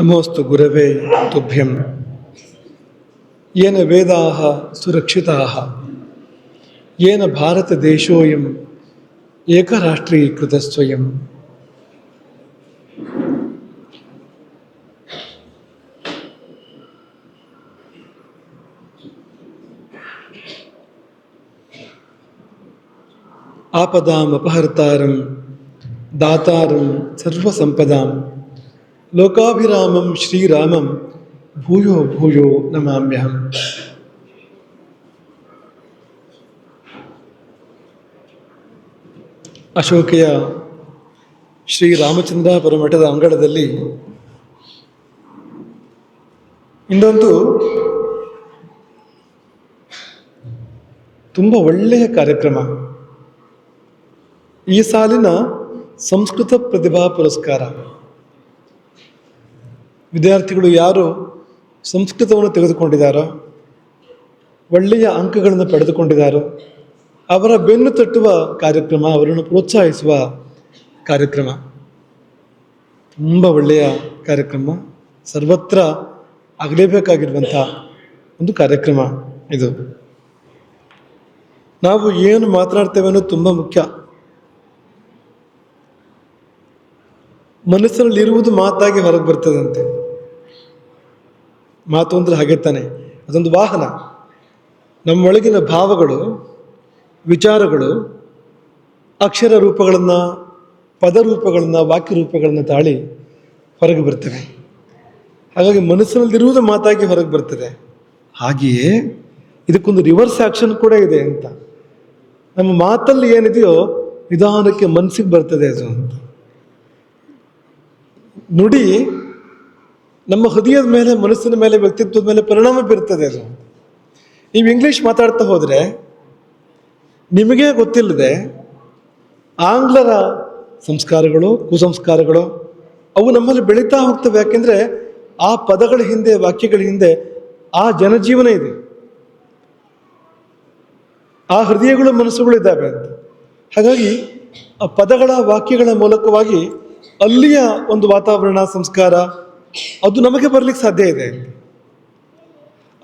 नमोस्तु गुरवे तुभ्यं येन वेदाः सुरक्षिताः। येन भारतदेशोऽयम् एकराष्ट्रीयकृतस्वयं आपदाम् अपहर्तारं दातारं सर्वसम्पदाम्। ಲೋಕಾಭಿರಾಮಂ ಶ್ರೀರಾಮಂ ಭೂಯೋ ಭೂಯೋ ನಮಾಮ್ಯಹಂ. ಅಶೋಕೆಯ ಶ್ರೀರಾಮಚಂದ್ರಾಪುರ ಮಠದ ಅಂಗಳದಲ್ಲಿ ಇಂದೊಂದು ತುಂಬ ಒಳ್ಳೆಯ ಕಾರ್ಯಕ್ರಮ. ಈ ಸಾಲಿನ ಸಂಸ್ಕೃತ ಪ್ರತಿಭಾ ಪುರಸ್ಕಾರ. ವಿದ್ಯಾರ್ಥಿಗಳು ಯಾರು ಸಂಸ್ಕೃತವನ್ನು ತೆಗೆದುಕೊಂಡಿದ್ದಾರೋ, ಒಳ್ಳೆಯ ಅಂಕಗಳನ್ನು ಪಡೆದುಕೊಂಡಿದ್ದಾರೋ, ಅವರ ಬೆನ್ನು ತಟ್ಟುವ ಕಾರ್ಯಕ್ರಮ, ಅವರನ್ನು ಪ್ರೋತ್ಸಾಹಿಸುವ ಕಾರ್ಯಕ್ರಮ, ತುಂಬ ಒಳ್ಳೆಯ ಕಾರ್ಯಕ್ರಮ, ಸರ್ವತ್ರ ಆಗಲೇಬೇಕಾಗಿರುವಂಥ ಒಂದು ಕಾರ್ಯಕ್ರಮ ಇದು. ನಾವು ಏನು ಮಾತನಾಡ್ತೇವೆ ಅನ್ನೋದು ತುಂಬ ಮುಖ್ಯ. ಮನಸ್ಸಿನಲ್ಲಿರುವುದು ಮಾತಾಗಿ ಹೊರಗೆ ಬರ್ತದಂತೆ. ಮಾತು ಅಂದರೆ ಹಾಗೆ ತಾನೆ. ಅದೊಂದು ವಾಹನ. ನಮ್ಮೊಳಗಿನ ಭಾವಗಳು, ವಿಚಾರಗಳು, ಅಕ್ಷರ ರೂಪಗಳನ್ನು ಪದರೂಪಗಳನ್ನು ವಾಕ್ಯ ರೂಪಗಳನ್ನು ತಾಳಿ ಹೊರಗೆ ಬರ್ತವೆ. ಹಾಗಾಗಿ ಮನಸ್ಸಿನಲ್ಲಿರುವುದು ಮಾತಾಗಿ ಹೊರಗೆ ಬರ್ತದೆ. ಹಾಗೆಯೇ ಇದಕ್ಕೊಂದು ರಿವರ್ಸ್ ಆ್ಯಕ್ಷನ್ ಕೂಡ ಇದೆ ಅಂತ. ನಮ್ಮ ಮಾತಲ್ಲಿ ಏನಿದೆಯೋ ನಿಧಾನಕ್ಕೆ ಮನಸ್ಸಿಗೆ ಬರ್ತದೆ ಅದು ಅಂತ. ನುಡಿ ನಮ್ಮ ಹೃದಯದ ಮೇಲೆ, ಮನಸ್ಸಿನ ಮೇಲೆ, ವ್ಯಕ್ತಿತ್ವದ ಮೇಲೆ ಪರಿಣಾಮ ಬೀರ್ತದೆ ಅದು. ನೀವು ಇಂಗ್ಲೀಷ್ ಮಾತಾಡ್ತಾ ಹೋದರೆ ನಿಮಗೆ ಗೊತ್ತಿಲ್ಲದೆ ಆಂಗ್ಲರ ಸಂಸ್ಕಾರಗಳು, ಕುಸಂಸ್ಕಾರಗಳು ಅವು ನಮ್ಮಲ್ಲಿ ಬೆಳೀತಾ ಹೋಗ್ತವೆ. ಯಾಕೆಂದರೆ ಆ ಪದಗಳ ಹಿಂದೆ, ವಾಕ್ಯಗಳ ಹಿಂದೆ ಆ ಜನಜೀವನ ಇದೆ. ಆ ಹೃದಯಗಳು, ಮನಸ್ಸುಗಳು ಇದ್ದಾವೆ ಅಂತ. ಹಾಗಾಗಿ ಆ ಪದಗಳ, ವಾಕ್ಯಗಳ ಮೂಲಕವಾಗಿ ಅಲ್ಲಿಯ ಒಂದು ವಾತಾವರಣ, ಸಂಸ್ಕಾರ, ಅದು ನಮಗೆ ಬರ್ಲಿಕ್ಕೆ ಸಾಧ್ಯ ಇದೆ.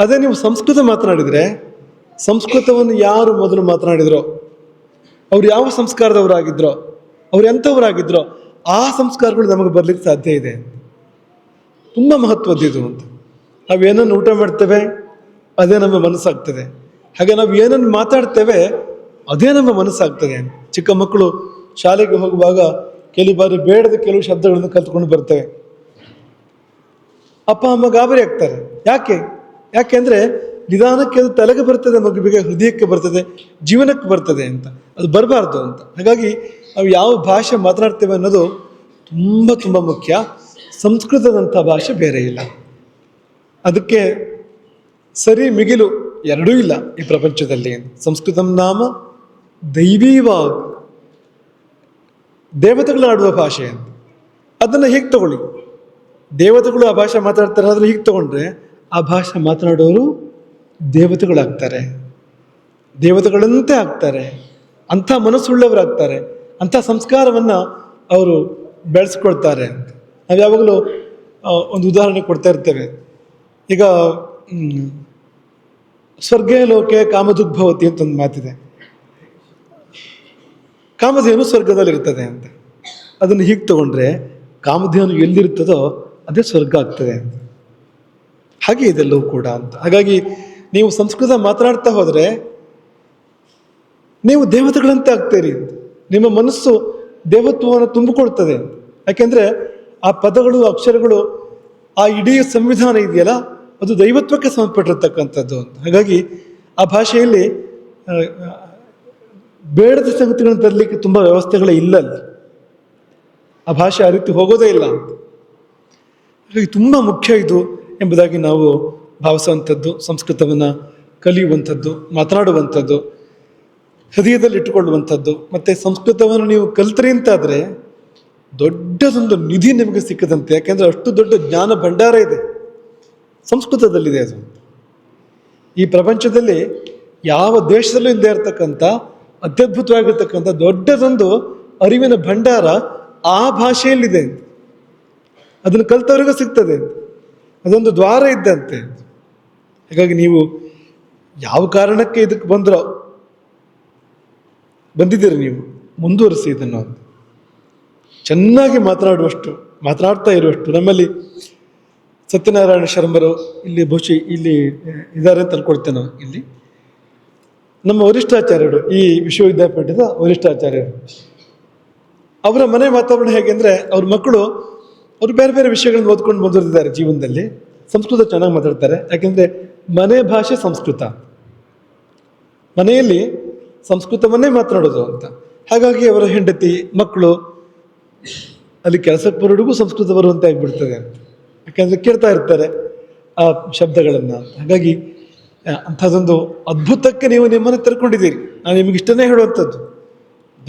ಅದೇ ನೀವು ಸಂಸ್ಕೃತ ಮಾತನಾಡಿದರೆ, ಸಂಸ್ಕೃತವನ್ನು ಯಾರು ಮೊದಲು ಮಾತನಾಡಿದ್ರೋ, ಅವ್ರು ಯಾವ ಸಂಸ್ಕಾರದವರಾಗಿದ್ರೋ, ಅವ್ರು ಎಂಥವರಾಗಿದ್ರೋ, ಆ ಸಂಸ್ಕಾರಗಳು ನಮಗೆ ಬರ್ಲಿಕ್ಕೆ ಸಾಧ್ಯ ಇದೆ. ತುಂಬ ಮಹತ್ವದ್ದಿದು ಅಂತ. ನಾವೇನನ್ನು ಊಟ ಮಾಡ್ತೇವೆ, ಅದೇ ನಮ್ಮ ಮನಸ್ಸಾಗ್ತದೆ. ಹಾಗೆ ನಾವು ಏನನ್ನು ಮಾತಾಡ್ತೇವೆ, ಅದೇ ನಮ್ಮ ಮನಸ್ಸಾಗ್ತದೆ. ಚಿಕ್ಕ ಮಕ್ಕಳು ಶಾಲೆಗೆ ಹೋಗುವಾಗ ಕೆಲವು ಬಾರಿ ಬೇಡದ ಕೆಲವು ಶಬ್ದಗಳನ್ನು ಕಲ್ತ್ಕೊಂಡು ಬರ್ತೇವೆ. ಅಪ್ಪ, ಅಮ್ಮ ಗಾಬರಿ ಆಗ್ತಾರೆ. ಯಾಕೆ? ಯಾಕೆಂದ್ರೆ ನಿಧಾನಕ್ಕೆ ಅದು ತಲೆಗೆ ಬರ್ತದೆ ಮಗುವಿಗೆ ಹೃದಯಕ್ಕೆ ಬರ್ತದೆ, ಜೀವನಕ್ಕೆ ಬರ್ತದೆ ಅಂತ. ಅದು ಬರಬಾರ್ದು ಅಂತ. ಹಾಗಾಗಿ ನಾವು ಯಾವ ಭಾಷೆ ಮಾತನಾಡ್ತೇವೆ ಅನ್ನೋದು ತುಂಬ ತುಂಬ ಮುಖ್ಯ. ಸಂಸ್ಕೃತದಂಥ ಭಾಷೆ ಬೇರೆ ಇಲ್ಲ. ಅದಕ್ಕೆ ಸರಿ ಮಿಗಿಲು ಎರಡೂ ಇಲ್ಲ ಈ ಪ್ರಪಂಚದಲ್ಲಿ. ಸಂಸ್ಕೃತಂ ನಾಮ ದೈವೀವಾಗ್. ದೇವತೆಗಳು ಆಡುವ ಭಾಷೆ ಅಂತ. ಅದನ್ನು ಹೀಗೆ ತಗೊಳ್ಳಿ? ದೇವತೆಗಳು ಆ ಭಾಷೆ ಮಾತಾಡ್ತಾರೆ, ಅದನ್ನು ಹೀಗೆ ತಗೊಂಡ್ರೆ ಆ ಭಾಷೆ ಮಾತನಾಡೋರು ದೇವತೆಗಳಾಗ್ತಾರೆ. ದೇವತೆಗಳಂತೆ ಆಗ್ತಾರೆ. ಅಂಥ ಮನಸ್ಸುಳ್ಳವರಾಗ್ತಾರೆ. ಅಂಥ ಸಂಸ್ಕಾರವನ್ನು ಅವರು ಬೆಳೆಸ್ಕೊಳ್ತಾರೆ ಅಂತ. ನಾವು ಯಾವಾಗಲೂ ಒಂದು ಉದಾಹರಣೆ ಕೊಡ್ತಾ ಇರ್ತೇವೆ. ಈಗ ಸ್ವರ್ಗೇ ಲೋಕೆ ಕಾಮದುಗ್ಭವತಿ ಅಂತ ಒಂದು ಮಾತಿದೆ. ಕಾಮಧೇನು ಸ್ವರ್ಗದಲ್ಲಿರ್ತದೆ ಅಂತ. ಅದನ್ನು ಹೀಗೆ ತಗೊಂಡ್ರೆ ಕಾಮಧೇನು ಎಲ್ಲಿರ್ತದೋ ಅದೇ ಸ್ವರ್ಗ ಆಗ್ತದೆ ಅಂತ. ಹಾಗೆ ಇದೆಲ್ಲವೂ ಕೂಡ ಅಂತ. ಹಾಗಾಗಿ ನೀವು ಸಂಸ್ಕೃತ ಮಾತನಾಡ್ತಾ ಹೋದರೆ ನೀವು ದೇವತೆಗಳಂತೆ ಆಗ್ತೀರಿ ನಿಮ್ಮ ಮನಸ್ಸು ದೇವತ್ವವನ್ನು ತುಂಬಿಕೊಳ್ತದೆ ಯಾಕೆಂದರೆ ಆ ಪದಗಳು, ಅಕ್ಷರಗಳು, ಆ ಇಡೀ ಸಂವಿಧಾನ ಇದೆಯಲ್ಲ, ಅದು ದೈವತ್ವಕ್ಕೆ ಸಂಬಂಧಪಟ್ಟಿರ್ತಕ್ಕಂಥದ್ದು ಅಂತ. ಹಾಗಾಗಿ ಆ ಭಾಷೆಯಲ್ಲಿ ಬೇಡದ ಸಂಗತಿಗಳನ್ನು ತರಲಿಕ್ಕೆ ತುಂಬ ವ್ಯವಸ್ಥೆಗಳೇ ಇಲ್ಲ ಆ ಭಾಷೆ ಆ ರೀತಿ ಹೋಗೋದೇ ಇಲ್ಲ ಹಾಗಾಗಿ ತುಂಬ ಮುಖ್ಯ ಇದು ಎಂಬುದಾಗಿ ನಾವು ಭಾವಿಸುವಂಥದ್ದು, ಸಂಸ್ಕೃತವನ್ನು ಕಲಿಯುವಂಥದ್ದು, ಮಾತನಾಡುವಂಥದ್ದು, ಹೃದಯದಲ್ಲಿ ಇಟ್ಟುಕೊಳ್ಳುವಂಥದ್ದು, ಮತ್ತು ಸಂಸ್ಕೃತವನ್ನು ನೀವು ಕಲ್ತ್ರಿ ಅಂತಾದರೆ ದೊಡ್ಡದೊಂದು ನಿಧಿ ನಿಮಗೆ ಸಿಕ್ಕದಂತೆ, ಯಾಕೆಂದರೆ ಅಷ್ಟು ದೊಡ್ಡ ಜ್ಞಾನ ಭಂಡಾರ ಇದೆ. ಸಂಸ್ಕೃತದಲ್ಲಿದೆ ಅದು. ಈ ಪ್ರಪಂಚದಲ್ಲಿ ಯಾವ ದೇಶದಲ್ಲೂ ಇಲ್ಲದೆ ಇರತಕ್ಕಂಥ ಅತ್ಯದ್ಭುತವಾಗಿರ್ತಕ್ಕಂಥ ದೊಡ್ಡದೊಂದು ಅರಿವಿನ ಭಂಡಾರ ಆ ಭಾಷೆಯಲ್ಲಿದೆ. ಅದನ್ನು ಕಲ್ತವ್ರಿಗೂ ಸಿಗ್ತದೆ. ಅದೊಂದು ದ್ವಾರ ಇದ್ದಂತೆ. ಹಾಗಾಗಿ ನೀವು ಯಾವ ಕಾರಣಕ್ಕೆ ಇದಕ್ಕೆ ಬಂದ್ರ, ಬಂದಿದ್ದೀರಿ ನೀವು? ಮುಂದುವರಿಸಿ ಇದನ್ನು. ಚೆನ್ನಾಗಿ ಮಾತನಾಡುವಷ್ಟು, ಮಾತನಾಡ್ತಾ ಇರುವಷ್ಟು. ನಮ್ಮಲ್ಲಿ ಸತ್ಯನಾರಾಯಣ ಶರ್ಮರು ಇಲ್ಲಿ ಬಹುಶಃ ಇಲ್ಲಿ ಇದ್ದಾರೆ ಅಂತ ಅನ್ಕೊಳ್ತೇನೆ ಇಲ್ಲಿ. ನಮ್ಮ ವರಿಷ್ಠಾಚಾರ್ಯರು, ಈ ವಿಶ್ವವಿದ್ಯಾಪೀಠದ ವರಿಷ್ಠಾಚಾರ್ಯರು. ಅವರ ಮನೆ ವಾತಾವರಣ ಹೇಗೆ ಅಂದರೆ, ಅವ್ರ ಮಕ್ಕಳು, ಅವರು ಬೇರೆ ಬೇರೆ ವಿಷಯಗಳನ್ನು ಓದ್ಕೊಂಡು ಮುಂದುವರೆದಿದ್ದಾರೆ ಜೀವನದಲ್ಲಿ. ಸಂಸ್ಕೃತ ಚೆನ್ನಾಗಿ ಮಾತಾಡ್ತಾರೆ. ಯಾಕೆಂದರೆ, ಮನೆ ಭಾಷೆ ಸಂಸ್ಕೃತ. ಮನೆಯಲ್ಲಿ ಸಂಸ್ಕೃತವನ್ನೇ ಮಾತನಾಡೋದು ಅಂತ. ಹಾಗಾಗಿ ಅವರ ಹೆಂಡತಿ, ಮಕ್ಕಳು, ಅಲ್ಲಿ ಕೆಲಸಕ್ಕೆ ಬರೋರಿಗೂ ಸಂಸ್ಕೃತ ಬರುವಂತೆ ಆಗಿಬಿಡ್ತದೆ ಅಂತ. ಯಾಕೆಂದರೆ ಕೇಳ್ತಾ ಇರ್ತಾರೆ ಆ ಶಬ್ದಗಳನ್ನು. ಹಾಗಾಗಿ ಅಂಥದ್ದೊಂದು ಅದ್ಭುತಕ್ಕೆ ನೀವು ನಿಮ್ಮನ್ನು ತೆರ್ಕೊಂಡಿದ್ದೀರಿ. ನಾನು ನಿಮಗೆ ಇಷ್ಟನೇ ಹೇಳುವಂಥದ್ದು.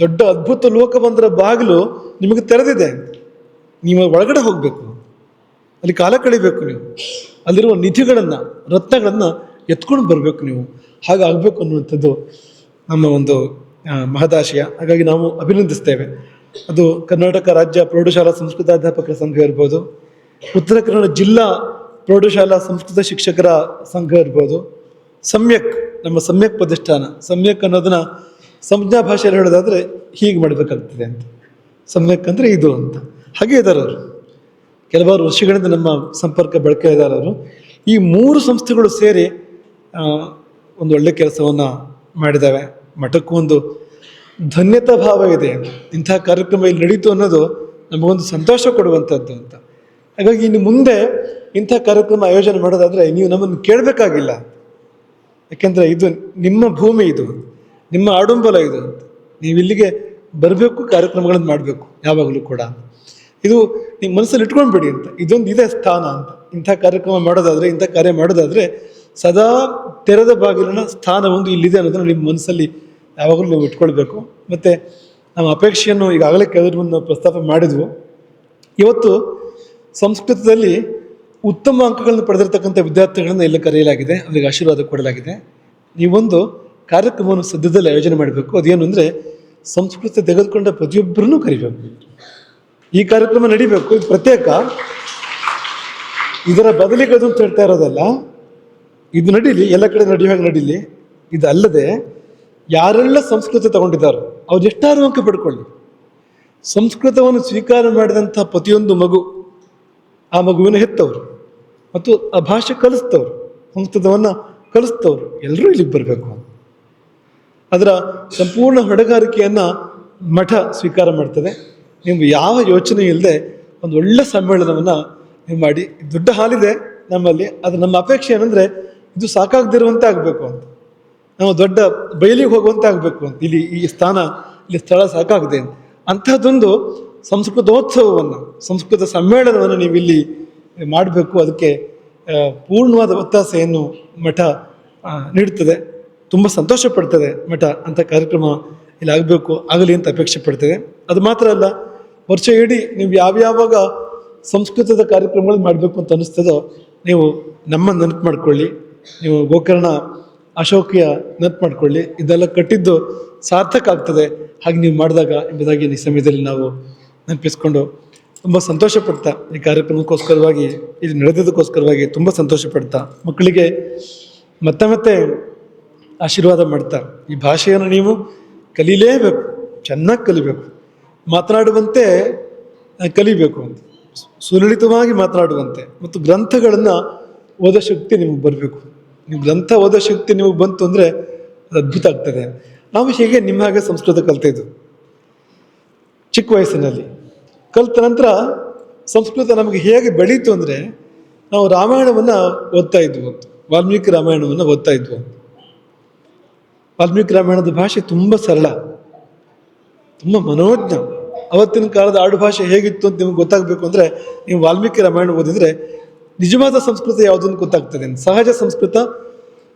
ದೊಡ್ಡ ಅದ್ಭುತ ಲೋಕವಂದರ ಬಾಗಿಲು ನಿಮಗೆ ತೆರೆದಿದೆ. ನೀವು ಒಳಗಡೆ ಹೋಗಬೇಕು. ಅಲ್ಲಿ ಕಾಲ ಕಳಿಬೇಕು ನೀವು. ಅಲ್ಲಿರುವ ನಿಧಿಗಳನ್ನು, ರತ್ನಗಳನ್ನು ಎತ್ಕೊಂಡು ಬರಬೇಕು ನೀವು. ಹಾಗಾಗಬೇಕು ಅನ್ನುವಂಥದ್ದು ನಮ್ಮ ಒಂದು ಮಹದಾಶಯ. ಹಾಗಾಗಿ ನಾವು ಅಭಿನಂದಿಸ್ತೇವೆ. ಅದು ಕರ್ನಾಟಕ ರಾಜ್ಯ ಪ್ರೌಢಶಾಲಾ ಸಂಸ್ಕೃತಾಧ್ಯಾಪಕರ ಸಂಘ ಇರ್ಬೋದು. ಉತ್ತರ ಕನ್ನಡ ಜಿಲ್ಲಾ ಪ್ರೌಢಶಾಲಾ ಸಂಸ್ಕೃತ ಶಿಕ್ಷಕರ ಸಂಘ ಇರ್ಬೋದು. ಸಮ್ಯಕ್, ನಮ್ಮ ಸಮ್ಯಕ್ ಪ್ರತಿಷ್ಠಾನ. ಸಮ್ಯಕ್ ಅನ್ನೋದನ್ನ ಸಂಜ್ಞಾ ಭಾಷೆಯಲ್ಲಿ ಹೇಳೋದಾದ್ರೆ ಹೀಗೆ ಮಾಡಬೇಕಾಗ್ತದೆ ಅಂತ. ಸಮ್ಯಕ್ ಅಂದರೆ ಇದು ಅಂತ. ಹಾಗೆ ಇದ್ದಾರೆ ಅವರು ಕೆಲವಾರು ವರ್ಷಗಳಿಂದ ನಮ್ಮ ಸಂಪರ್ಕ ಬಳಕೆ ಇದ್ದಾರೆ ಅವರು ಈ ಮೂರು ಸಂಸ್ಥೆಗಳು ಸೇರಿ ಒಂದು ಒಳ್ಳೆ ಕೆಲಸವನ್ನು ಮಾಡಿದ್ದಾವೆ ಮಠಕ್ಕೂ ಒಂದು ಧನ್ಯತಾ ಭಾವ ಇದೆ. ಇಂಥ ಕಾರ್ಯಕ್ರಮ ಇಲ್ಲಿ ನಡೀತು ಅನ್ನೋದು ನಮಗೊಂದು ಸಂತೋಷ ಕೊಡುವಂಥದ್ದು ಅಂತ. ಹಾಗಾಗಿ ಇನ್ನು ಮುಂದೆ ಇಂಥ ಕಾರ್ಯಕ್ರಮ ಆಯೋಜನೆ ಮಾಡೋದಾದರೆ ನೀವು ನಮ್ಮನ್ನು ಕೇಳಬೇಕಾಗಿಲ್ಲ. ಯಾಕೆಂದರೆ ಇದು ನಿಮ್ಮ ಭೂಮಿ ಇದು, ನಿಮ್ಮ ಆಡುಂಬಲ ಇದು ನೀವು ಇಲ್ಲಿಗೆ ಬರಬೇಕು, ಕಾರ್ಯಕ್ರಮಗಳನ್ನು ಮಾಡಬೇಕು, ಯಾವಾಗಲೂ ಕೂಡ ಇದು ನಿಮ್ಮ ಮನಸ್ಸಲ್ಲಿ ಇಟ್ಕೊಂಡ್ಬಿಡಿ ಅಂತ. ಇದೊಂದು ಇದೆ ಸ್ಥಾನ ಅಂತ. ಇಂಥ ಕಾರ್ಯಕ್ರಮ ಮಾಡೋದಾದರೆ, ಇಂಥ ಕಾರ್ಯ ಮಾಡೋದಾದರೆ ಸದಾ ತೆರೆದ ಬಾಗಿಲಿನ ಸ್ಥಾನ ಒಂದು ಇಲ್ಲಿದೆ ಅನ್ನೋದನ್ನು ನಿಮ್ಮ ಮನಸ್ಸಲ್ಲಿ ಯಾವಾಗಲೂ ನೀವು ಇಟ್ಕೊಳ್ಬೇಕು. ಮತ್ತು ನಮ್ಮ ಅಪೇಕ್ಷೆಯನ್ನು ಈಗಾಗಲೇ ಕೆಲವರು ಪ್ರಸ್ತಾಪ ಮಾಡಿದ್ವು. ಇವತ್ತು ಸಂಸ್ಕೃತದಲ್ಲಿ ಉತ್ತಮ ಅಂಕಗಳನ್ನು ಪಡೆದಿರತಕ್ಕಂಥ ವಿದ್ಯಾರ್ಥಿಗಳನ್ನು ಎಲ್ಲ ಕರೆಯಲಾಗಿದೆ. ಅವರಿಗೆ ಆಶೀರ್ವಾದ ಕೊಡಲಾಗಿದೆ. ನೀವೊಂದು ಕಾರ್ಯಕ್ರಮವನ್ನು ಸದ್ಯದಲ್ಲಿ ಆಯೋಜನೆ ಮಾಡಬೇಕು. ಅದೇನು ಅಂದರೆ ಸಂಸ್ಕೃತ ತೆಗೆದುಕೊಂಡ ಪ್ರತಿಯೊಬ್ಬರನ್ನೂ ಕರಿಬೇಕು. ಈ ಕಾರ್ಯಕ್ರಮ ನಡಿಬೇಕು. ಇದು ಪ್ರತ್ಯೇಕ. ಇದರ ಬದಲಿಗೆ ಅದು ಅಂತ ಹೇಳ್ತಾ ಇರೋದಲ್ಲ. ಇದು ನಡೀಲಿ. ಎಲ್ಲ ಕಡೆ ನಡೆಯುವ ಹಾಗೆ ನಡೀಲಿ. ಇದು ಅಲ್ಲದೆ ಯಾರೆಲ್ಲ ಸಂಸ್ಕೃತ ತಗೊಂಡಿದ್ದಾರೋ, ಅವ್ರು ಎಷ್ಟಾರು ಅಂಕ ಪಡ್ಕೊಳ್ಳಿ. ಸಂಸ್ಕೃತವನ್ನು ಸ್ವೀಕಾರ ಮಾಡಿದಂಥ ಪ್ರತಿಯೊಂದು ಮಗು ಆ ಮಗುವಿನ ಹೆತ್ತವರು. ಮತ್ತು ಆ ಭಾಷೆ ಕಲಿಸ್ತವ್ರು, ಸಂಸ್ಕೃತವನ್ನು ಕಲಿಸ್ತವ್ರು. ಎಲ್ಲರೂ ಇಲ್ಲಿಗೆ ಬರಬೇಕು. ಅದರ ಸಂಪೂರ್ಣ ಹೊಣೆಗಾರಿಕೆಯನ್ನು ಮಠ ಸ್ವೀಕಾರ ಮಾಡ್ತದೆ. ನೀವು ಯಾವ ಯೋಚನೆ ಇಲ್ಲದೆ ಒಂದು ಒಳ್ಳೆ ಸಮ್ಮೇಳನವನ್ನು ನೀವು ಮಾಡಿ. ದೊಡ್ಡ ಹಾಲಿದೆ ನಮ್ಮಲ್ಲಿ ಅದು ನಮ್ಮ ಅಪೇಕ್ಷೆ ಏನಂದರೆ ಇದು ಸಾಕಾಗದಿರುವಂತೆ ಆಗಬೇಕು ಅಂತ. ನಾವು ದೊಡ್ಡ ಬಯಲಿಗೆ ಹೋಗುವಂತೆ ಆಗಬೇಕು ಅಂತ. ಇಲ್ಲಿ ಈ ಸ್ಥಾನ, ಇಲ್ಲಿ ಸ್ಥಳ ಸಾಕಾಗದೆ ಅಂತ. ಅಂಥದ್ದೊಂದು ಸಂಸ್ಕೃತೋತ್ಸವವನ್ನು, ಸಂಸ್ಕೃತ ಸಮ್ಮೇಳನವನ್ನು ನೀವು ಇಲ್ಲಿ ಮಾಡಬೇಕು, ಅದಕ್ಕೆ ಪೂರ್ಣವಾದ ಒತ್ತಾಸೆಯನ್ನು ಮಠ ನೀಡುತ್ತದೆ. ತುಂಬ ಸಂತೋಷ ಪಡ್ತದೆ ಮಠ ಅಂಥ ಕಾರ್ಯಕ್ರಮ ಇಲ್ಲಿ ಆಗಬೇಕು, ಆಗಲಿ ಅಂತ ಅಪೇಕ್ಷೆ ಪಡ್ತದೆ ಅದು ಮಾತ್ರ ಅಲ್ಲ, ವರ್ಷ ಇಡೀ ನೀವು ಯಾವ್ಯಾವಾಗ ಸಂಸ್ಕೃತದ ಕಾರ್ಯಕ್ರಮಗಳು ಮಾಡಬೇಕು ಅಂತ ಅನ್ನಿಸ್ತದೋ, ನೀವು ನಮ್ಮ ನೆನಪು ಮಾಡ್ಕೊಳ್ಳಿ. ನೀವು ಗೋಕರ್ಣ ಅಶೋಕಿಯ ನೆನಪು ಮಾಡಿಕೊಳ್ಳಿ. ಇದೆಲ್ಲ ಕಟ್ಟಿದ್ದು ಸಾರ್ಥಕ ಆಗ್ತದೆ. ಹಾಗೆ ನೀವು ಮಾಡಿದಾಗ ಎಂಬುದಾಗಿ ಈ ಸಮಯದಲ್ಲಿ ನಾವು ನೆನಪಿಸ್ಕೊಂಡು ತುಂಬ ಸಂತೋಷ ಪಡ್ತಾ ಈ ಕಾರ್ಯಕ್ರಮಕ್ಕೋಸ್ಕರವಾಗಿ, ಇದು ನಡೆದಿದ್ದಕ್ಕೋಸ್ಕರವಾಗಿ ತುಂಬ ಸಂತೋಷ ಪಡ್ತಾ ಮಕ್ಕಳಿಗೆ ಮತ್ತೆ ಮತ್ತೆ ಆಶೀರ್ವಾದ ಮಾಡ್ತಾ, ಈ ಭಾಷೆಯನ್ನು ನೀವು ಕಲೀಲೇಬೇಕು, ಚೆನ್ನಾಗಿ ಕಲಿಬೇಕು, ಮಾತನಾಡುವಂತೆ ಕಲಿಬೇಕು ಅಂತ ಸುಲಲಿತವಾಗಿ ಮಾತನಾಡುವಂತೆ, ಮತ್ತು ಗ್ರಂಥಗಳನ್ನು ಓದೋ ಶಕ್ತಿ ನಿಮಗೆ ಬರಬೇಕು. ನೀವು ಗ್ರಂಥ ಓದೋ ಶಕ್ತಿ ನಿಮಗೆ ಬಂತು ಅಂದರೆ ಅದು ಅದ್ಭುತ ಆಗ್ತದೆ. ನಾವು ಹೇಗೆ ನಿಮ್ಮ ಹಾಗೆ ಸಂಸ್ಕೃತ ಕಲ್ತಿದ್ದು? ಚಿಕ್ಕ ವಯಸ್ಸಿನಲ್ಲಿ. ಕಲಿತ ನಂತರ ಸಂಸ್ಕೃತ ನಮಗೆ ಹೇಗೆ ಬೆಳೀತು ಅಂದರೆ ನಾವು ರಾಮಾಯಣವನ್ನು ಓದ್ತಾ ಇದ್ವು. ಅಂತ ವಾಲ್ಮೀಕಿ ರಾಮಾಯಣವನ್ನು ಓದ್ತಾ ಇದ್ವು. ಅಂತ ವಾಲ್ಮೀಕಿ ರಾಮಾಯಣದ ಭಾಷೆ ತುಂಬ ಸರಳ, ತುಂಬ ಮನೋಜ್ಞ. ಅವತ್ತಿನ ಕಾಲದ ಆಡು ಭಾಷೆ ಹೇಗಿತ್ತು ಅಂತ ನಿಮ್ಗೆ ಗೊತ್ತಾಗಬೇಕು ಅಂದರೆ ನೀವು ವಾಲ್ಮೀಕಿ ರಾಮಾಯಣ ಓದಿದರೆ ನಿಜವಾದ ಸಂಸ್ಕೃತ ಯಾವುದನ್ನು ಗೊತ್ತಾಗ್ತದೆ. ಸಹಜ ಸಂಸ್ಕೃತ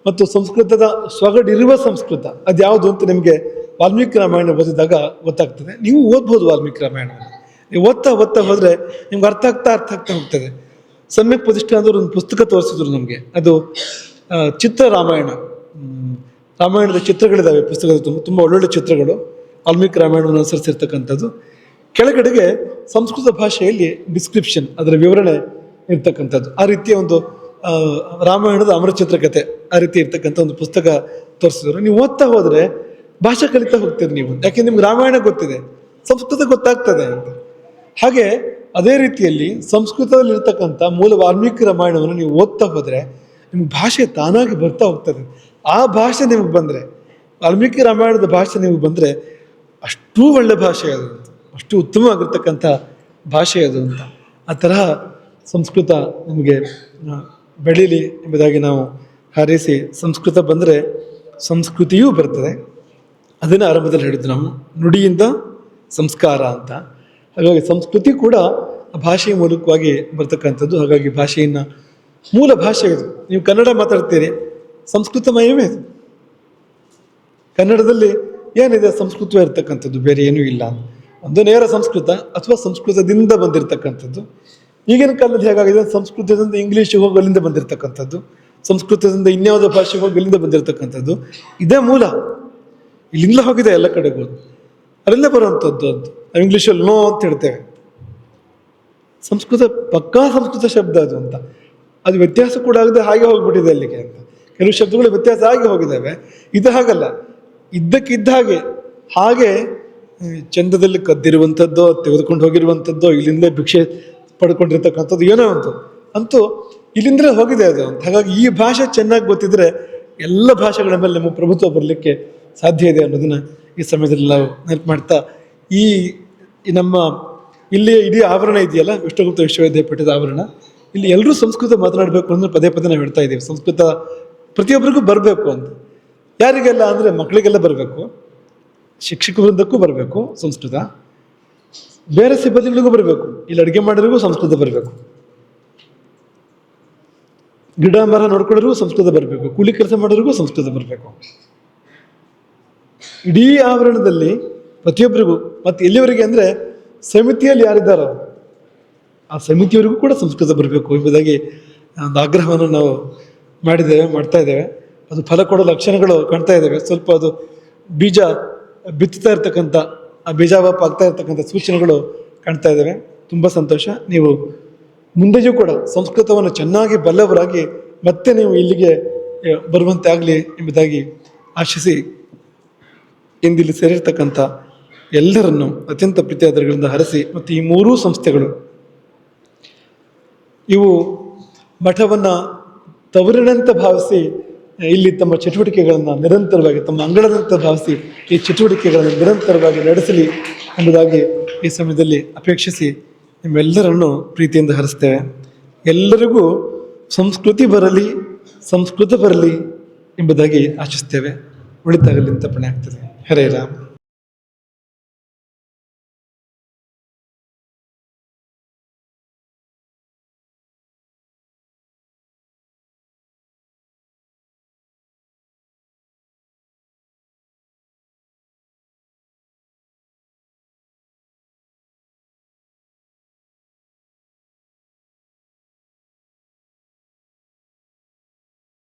ಮತ್ತು ಸಂಸ್ಕೃತದ ಸೊಗಡಿರುವ ಸಂಸ್ಕೃತ ಅದು ಯಾವುದು ಅಂತ ನಿಮಗೆ ವಾಲ್ಮೀಕಿ ರಾಮಾಯಣ ಓದಿದಾಗ ಗೊತ್ತಾಗ್ತದೆ. ನೀವು ಓದ್ಬೋದು ವಾಲ್ಮೀಕಿ ರಾಮಾಯಣವನ್ನು. ನೀವು ಓದ್ತಾ ಓದ್ತಾ ಹೋದರೆ ನಿಮ್ಗೆ ಅರ್ಥ ಆಗ್ತಾ ಅರ್ಥ ಆಗ್ತಾ ಹೋಗ್ತದೆ. ಸಮ್ಯಕ್ ಪ್ರತಿಷ್ಠೆ ಅಂದ್ರೆ ಒಂದು ಪುಸ್ತಕ ತೋರಿಸಿದ್ರು ನಮಗೆ. ಅದು ಚಿತ್ರ ರಾಮಾಯಣ. ರಾಮಾಯಣದ ಚಿತ್ರಗಳಿದ್ದಾವೆ ಪುಸ್ತಕದ ತುಂಬ ತುಂಬ ಒಳ್ಳೊಳ್ಳೆ ಚಿತ್ರಗಳು. ವಾಲ್ಮೀಕಿ ರಾಮಾಯಣವನ್ನು ಅನುಸರಿಸಿರ್ತಕ್ಕಂಥದ್ದು. ಕೆಳಗಡೆಗೆ ಸಂಸ್ಕೃತ ಭಾಷೆಯಲ್ಲಿ ಡಿಸ್ಕ್ರಿಪ್ಷನ್ ಅದರ ವಿವರಣೆ ಇರ್ತಕ್ಕಂಥದ್ದು. ಆ ರೀತಿಯ ಒಂದು ರಾಮಾಯಣದ ಅಮರಚಿತ್ರ ಕಥೆ ಆ ರೀತಿ ಇರ್ತಕ್ಕಂಥ ಒಂದು ಪುಸ್ತಕ ತೋರಿಸಿದ್ರು. ನೀವು ಓದ್ತಾ ಹೋದರೆ ಭಾಷೆ ಕಲಿತಾ ಹೋಗ್ತೀರಿ ನೀವು. ಯಾಕೆ, ನಿಮ್ಗೆ ರಾಮಾಯಣ ಗೊತ್ತಿದೆ. ಸಂಸ್ಕೃತ ಗೊತ್ತಾಗ್ತದೆ ಅಂತ. ಹಾಗೆ ಅದೇ ರೀತಿಯಲ್ಲಿ ಸಂಸ್ಕೃತದಲ್ಲಿ ಇರ್ತಕ್ಕಂಥ ಮೂಲ ವಾಲ್ಮೀಕಿ ರಾಮಾಯಣವನ್ನು ನೀವು ಓದ್ತಾ ಹೋದರೆ ನಿಮ್ಗೆ ಭಾಷೆ ತಾನಾಗಿ ಬರ್ತಾ ಹೋಗ್ತದೆ. ಆ ಭಾಷೆ ನಿಮಗೆ ಬಂದರೆ, ವಾಲ್ಮೀಕಿ ರಾಮಾಯಣದ ಭಾಷೆ ನಿಮಗೆ ಬಂದರೆ ಅಷ್ಟೂ ಒಳ್ಳೆ ಭಾಷೆ ಅದು. ಅಷ್ಟು ಉತ್ತಮವಾಗಿರ್ತಕ್ಕಂಥ ಭಾಷೆ ಅದು ಅಂತ. ಆ ತರಹ ಸಂಸ್ಕೃತ ನಿಮಗೆ ಬೆಳೀಲಿ ಎಂಬುದಾಗಿ ನಾವು ಹಾರೈಸಿ ಸಂಸ್ಕೃತ ಬಂದರೆ ಸಂಸ್ಕೃತಿಯೂ ಬರ್ತದೆ. ಅದನ್ನು ಆರಂಭದಲ್ಲಿ ಹೇಳಿದ್ದು ನಾವು ನುಡಿಯಿಂದ ಸಂಸ್ಕಾರ ಅಂತ. ಹಾಗಾಗಿ ಸಂಸ್ಕೃತಿ ಕೂಡ ಭಾಷೆಯ ಮೂಲಕವಾಗಿ ಬರ್ತಕ್ಕಂಥದ್ದು. ಹಾಗಾಗಿ ಭಾಷೆಯನ್ನು ಮೂಲ ಭಾಷೆ ಇದು. ನೀವು ಕನ್ನಡ ಮಾತಾಡ್ತೀರಿ, ಸಂಸ್ಕೃತಮಯವೇ ಇದು. ಕನ್ನಡದಲ್ಲಿ ಏನಿದೆ, ಸಂಸ್ಕೃತವೇ ಇರ್ತಕ್ಕಂಥದ್ದು, ಬೇರೆ ಏನೂ ಇಲ್ಲ. ಒಂದು ನೇರ ಸಂಸ್ಕೃತ ಅಥವಾ ಸಂಸ್ಕೃತದಿಂದ ಬಂದಿರತಕ್ಕಂಥದ್ದು. ಈಗಿನ ಕಾಲದಲ್ಲಿ ಹೇಗಾಗಿದೆ, ಸಂಸ್ಕೃತದಿಂದ ಇಂಗ್ಲೀಷಿಗೆ ಹೋಗಲಿಂದ ಬಂದಿರತಕ್ಕಂಥದ್ದು. ಸಂಸ್ಕೃತದಿಂದ ಇನ್ಯಾವುದ ಭಾಷೆಗೆ ಹೋಗಲಿಂದ ಬಂದಿರತಕ್ಕಂಥದ್ದು. ಇದೇ ಮೂಲ. ಇಲ್ಲಿಂದ ಹೋಗಿದೆ ಎಲ್ಲ ಕಡೆಗೂ. ಅದರಿಂದ ಬರುವಂಥದ್ದು ಅಂತ ಇಂಗ್ಲೀಷಲ್ಲಿ ನೋ ಅಂತ ಹೇಳ್ತೇವೆ. ಸಂಸ್ಕೃತ, ಪಕ್ಕಾ ಸಂಸ್ಕೃತ ಶಬ್ದ ಅದು ಅಂತ. ಅದು ವ್ಯತ್ಯಾಸ ಕೂಡ ಆಗದೆ ಹಾಗೆ ಹೋಗ್ಬಿಟ್ಟಿದೆ ಅಲ್ಲಿಗೆ ಅಂತ. ಕೆಲವು ಶಬ್ದಗಳು ವ್ಯತ್ಯಾಸ ಆಗಿ ಹೋಗಿದ್ದಾವೆ. ಇದು ಹಾಗಲ್ಲ. ಇದ್ದಕ್ಕಿದ್ದ ಹಾಗೆ ಹಾಗೆ ಚಂದದಲ್ಲಿ ಕದ್ದಿರುವಂಥದ್ದೋ, ತೆಗೆದುಕೊಂಡು ಹೋಗಿರುವಂಥದ್ದೋ, ಇಲ್ಲಿಂದಲೇ ಭಿಕ್ಷೆ ಪಡ್ಕೊಂಡಿರ್ತಕ್ಕಂಥದ್ದು ಏನೋ ಒಂದು. ಅಂತೂ ಇಲ್ಲಿಂದಲೇ ಹೋಗಿದೆ ಅದು ಅಂತ. ಹಾಗಾಗಿ ಈ ಭಾಷೆ ಚೆನ್ನಾಗಿ ಗೊತ್ತಿದ್ರೆ ಎಲ್ಲ ಭಾಷೆಗಳ ಮೇಲೆ ನಮ್ಮ ಪ್ರಭುತ್ವ ಬರಲಿಕ್ಕೆ ಸಾಧ್ಯ ಇದೆ ಅನ್ನೋದನ್ನ ಈ ಸಮಯದಲ್ಲಿ ನಾವು ನೆನಪು ಮಾಡ್ತಾ ಈ ನಮ್ಮ ಇಲ್ಲಿ ಇಡೀ ಆವರಣ ಇದೆಯಲ್ಲ? ವಿಷ್ಣುಗುಪ್ತ ವಿಶ್ವವಿದ್ಯಾಪೀಠದ ಆವರಣ. ಇಲ್ಲಿ ಎಲ್ಲರೂ ಸಂಸ್ಕೃತ ಮಾತನಾಡಬೇಕು ಅಂದ್ರೆ ಪದೇ ಪದೇ ನಾವು ಹೇಳ್ತಾ ಇದ್ದೀವಿ. ಸಂಸ್ಕೃತ ಪ್ರತಿಯೊಬ್ಬರಿಗೂ ಬರಬೇಕು ಅಂತ. ಯಾರಿಗೆಲ್ಲ ಅಂದರೆ ಮಕ್ಕಳಿಗೆಲ್ಲ ಬರಬೇಕು. ಶಿಕ್ಷಕ ವೃಂದಕ್ಕೂ ಬರಬೇಕು ಸಂಸ್ಕೃತ. ಬೇರೆ ಸಿಬ್ಬಂದಿಗಳಿಗೂ ಬರಬೇಕು. ಇಲ್ಲಿ ಅಡುಗೆ ಮಾಡೋರಿಗೂ ಸಂಸ್ಕೃತ ಬರಬೇಕು. ಗಿಡ, ಮರ ನೋಡ್ಕೊಳ್ಳೋರಿಗೂ ಸಂಸ್ಕೃತ ಬರಬೇಕು. ಕೂಲಿ ಕೆಲಸ ಮಾಡೋರಿಗೂ ಸಂಸ್ಕೃತ ಬರಬೇಕು. ಇಡೀ ಆವರಣದಲ್ಲಿ ಪ್ರತಿಯೊಬ್ಬರಿಗೂ, ಮತ್ತು ಎಲ್ಲಿವರೆಗೆ ಅಂದರೆ ಸಮಿತಿಯಲ್ಲಿ ಯಾರಿದ್ದಾರೋ, ಆ ಸಮಿತಿಯವರಿಗೂ ಕೂಡ ಸಂಸ್ಕೃತ ಬರಬೇಕು ಎಂಬುದಾಗಿ ಒಂದು ಆಗ್ರಹವನ್ನು ನಾವು ಮಾಡಿದ್ದೇವೆ, ಮಾಡ್ತಾ ಇದ್ದೇವೆ. ಅದು ಫಲ ಕೊಡೋ ಲಕ್ಷಣಗಳು ಕಾಣ್ತಾ ಇದ್ದೇವೆ. ಸ್ವಲ್ಪ ಅದು ಬೀಜ ಬಿತ್ತುತ್ತಾ ಇರ್ತಕ್ಕಂಥ, ಆ ಬೀಜಾವಾಪ ಆಗ್ತಾ ಇರ್ತಕ್ಕಂಥ ಸೂಚನೆಗಳು ಕಾಣ್ತಾ ಇದ್ದೇವೆ. ತುಂಬ ಸಂತೋಷ. ನೀವು ಮುಂದೆಯೂ ಕೂಡ ಸಂಸ್ಕೃತವನ್ನು ಚೆನ್ನಾಗಿ ಬಲ್ಲವರಾಗಿ ಮತ್ತೆ ನೀವು ಇಲ್ಲಿಗೆ ಬರುವಂತೆ ಆಗಲಿ ಎಂಬುದಾಗಿ ಆಶಿಸಿ ಇಂದಿಲ್ಲಿ ಸೇರಿರ್ತಕ್ಕಂಥ ಎಲ್ಲರನ್ನು ಅತ್ಯಂತ ಪ್ರೀತಿಯಾದರುಗಳಿಂದ ಹರಸಿ ಮತ್ತು ಈ ಮೂರೂ ಸಂಸ್ಥೆಗಳು, ಇವು ಮಠವನ್ನು ತವರಿನಂತೆ ಭಾವಿಸಿ, ಇಲ್ಲಿ ತಮ್ಮ ಚಟುವಟಿಕೆಗಳನ್ನು ನಿರಂತರವಾಗಿ, ತಮ್ಮ ಅಂಗಳದಂತೆ ಭಾವಿಸಿ ಈ ಚಟುವಟಿಕೆಗಳನ್ನು ನಿರಂತರವಾಗಿ ನಡೆಸಲಿ ಎಂಬುದಾಗಿ ಈ ಸಮಯದಲ್ಲಿ ಅಪೇಕ್ಷಿಸಿ ನಿಮ್ಮೆಲ್ಲರನ್ನು ಪ್ರೀತಿಯಿಂದ ಹರಿಸ್ತೇವೆ. ಎಲ್ಲರಿಗೂ ಸಂಸ್ಕೃತಿ ಬರಲಿ, ಸಂಸ್ಕೃತ ಬರಲಿ ಎಂಬುದಾಗಿ ಆಶಿಸ್ತೇವೆ. ಉಳಿತಾಗಲಿ ಅಂತ ಪಣೆ ಆಗ್ತದೆ. ಹರೇ ರಾಮ್.